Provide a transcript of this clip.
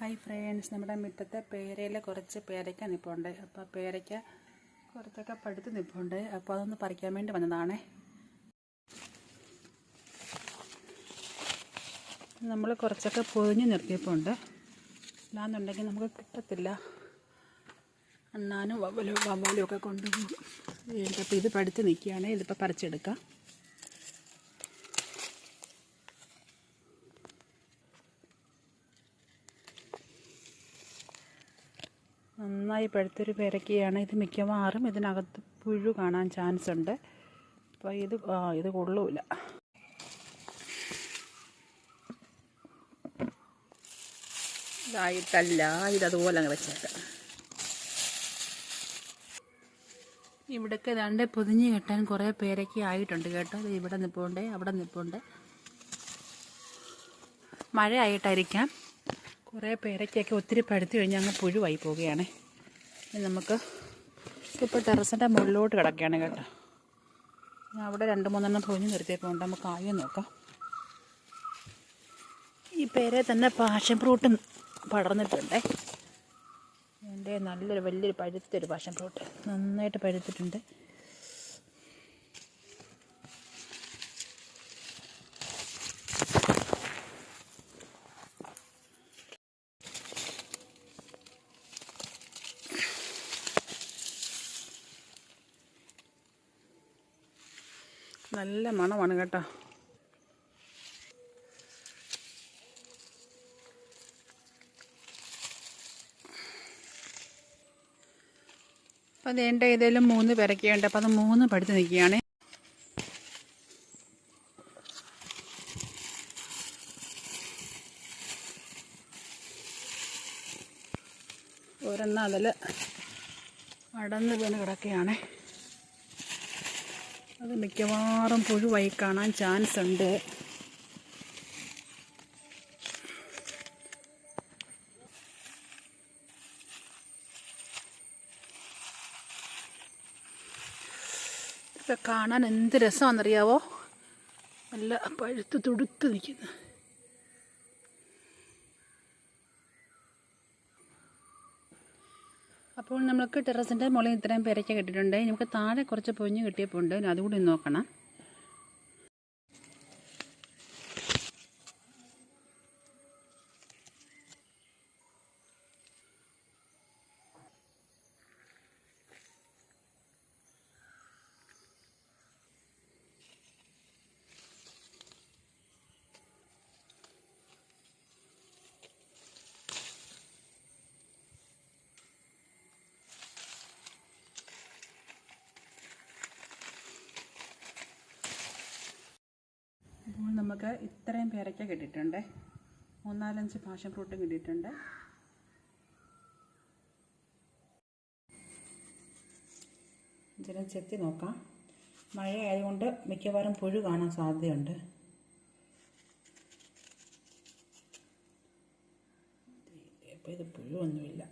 Hi friends നമ്മുടെ മുറ്റത്തെ പേരയിൽ കുറച്ച് പേരയ്ക്ക നിൽപ്പുണ്ട് അപ്പോൾ പേരയ്ക്ക കുറച്ചൊക്കെ പഴുത്ത് നിൽപ്പുണ്ട് അപ്പോൾ അതൊന്ന് പറിക്കാൻ വേണ്ടി വന്നതാണ്. നമ്മൾ കുറച്ചൊക്കെ പൊതിഞ്ഞ് നിർത്തിയപ്പോണ്ട് അല്ലാന്നുണ്ടെങ്കിൽ നമുക്ക് കിട്ടത്തില്ല. അണ്ണാനും വവലും വവ്വാലും ഒക്കെ കൊണ്ടുപോകും അപ്പോൾ ഇത് പഴുത്ത് നിൽക്കുകയാണെങ്കിൽ ഇതിപ്പോൾ പറിച്ചെടുക്കാം. നന്നായി പഴുത്തൊരു പേരക്കയാണ്. ഇത് മിക്കവാറും ഇതിനകത്ത് പുഴു കാണാൻ ചാൻസ് ഉണ്ട്. അപ്പോൾ ഇത് ആ ഇത് കൊള്ളൂല. ഇതായിട്ടല്ല ഇതതുപോലെ അങ്ങ് വെച്ചേക്കാം. ഇവിടൊക്കെ രണ്ട് പൊതിഞ്ഞ് കെട്ടാൻ കുറേ പേരൊക്കെ ആയിട്ടുണ്ട് കേട്ടോ. ഇവിടെ നിൽപ്പുണ്ട് അവിടെ നിൽപ്പുണ്ട് മഴ ആയിട്ടായിരിക്കാം കുറേ പേരയ്ക്കൊക്കെ ഒത്തിരി പഴുത്തു കഴിഞ്ഞാൽ അങ്ങ് പുഴുവായി പോവുകയാണ്. നമുക്ക് ഇപ്പോൾ ടെറസിന്റെ മുകളിലോട്ട് കിടക്കുകയാണ് കേട്ടോ. ഞാൻ അവിടെ രണ്ട് മൂന്നെണ്ണം പൊതിഞ്ഞ് നിർത്തിയപ്പോൾ ഉണ്ട് നമുക്ക് ആയി നോക്കാം. ഈ പേരെ തന്നെ പാഷൻ ഫ്രൂട്ടും പടർന്നിട്ടുണ്ടേ. എന്റെ നല്ലൊരു വലിയൊരു പഴുത്തൊരു പാഷൻ ഫ്രൂട്ട് നന്നായിട്ട് പഴുത്തിട്ടുണ്ട്. നല്ല മണമാണ് കേട്ടോ. അപ്പം അത് എന്റെ ഏതെങ്കിലും മൂന്ന് പെരക്കുകയുണ്ട് അപ്പം അത് മൂന്ന് പടുത്ത് നിൽക്കുകയാണ്. ഒരെണ്ണം അതിൽ അടന്ന് വീണ് കിടക്കുകയാണ്. അത് മിക്കവാറും പുഴുവായി കാണാൻ ചാൻസ് ഉണ്ട്. ഇതൊക്കെ കാണാൻ എന്ത് രസമാണെന്നറിയാവോ? നല്ല പഴുത്ത് തുടുത്ത് നിൽക്കുന്നു. അപ്പോൾ നമ്മൾക്ക് ടെറസിന്റെ മുകളിൽ ഇത്രയും പേരയ്ക്ക കിട്ടിയിട്ടുണ്ട്. നമുക്ക് താഴെ കുറച്ച് പൊഞ്ഞ് കിട്ടിയപ്പോൾ ഉണ്ട് അതുകൂടി നോക്കണം അപ്പോൾ നമുക്ക് ഇത്രയും പേരയ്ക്ക കിട്ടിയിട്ടുണ്ട്. മൂന്നാലഞ്ച് പാഷൻ ഫ്രൂട്ടും കിട്ടിയിട്ടുണ്ട്. ഇതിനെ ചെത്തി നോക്കാം. മഴയായതുകൊണ്ട് മിക്കവാറും പുഴു കാണാൻ സാധ്യതയുണ്ട്. അപ്പോൾ ഇത് പുഴുവൊന്നുമില്ല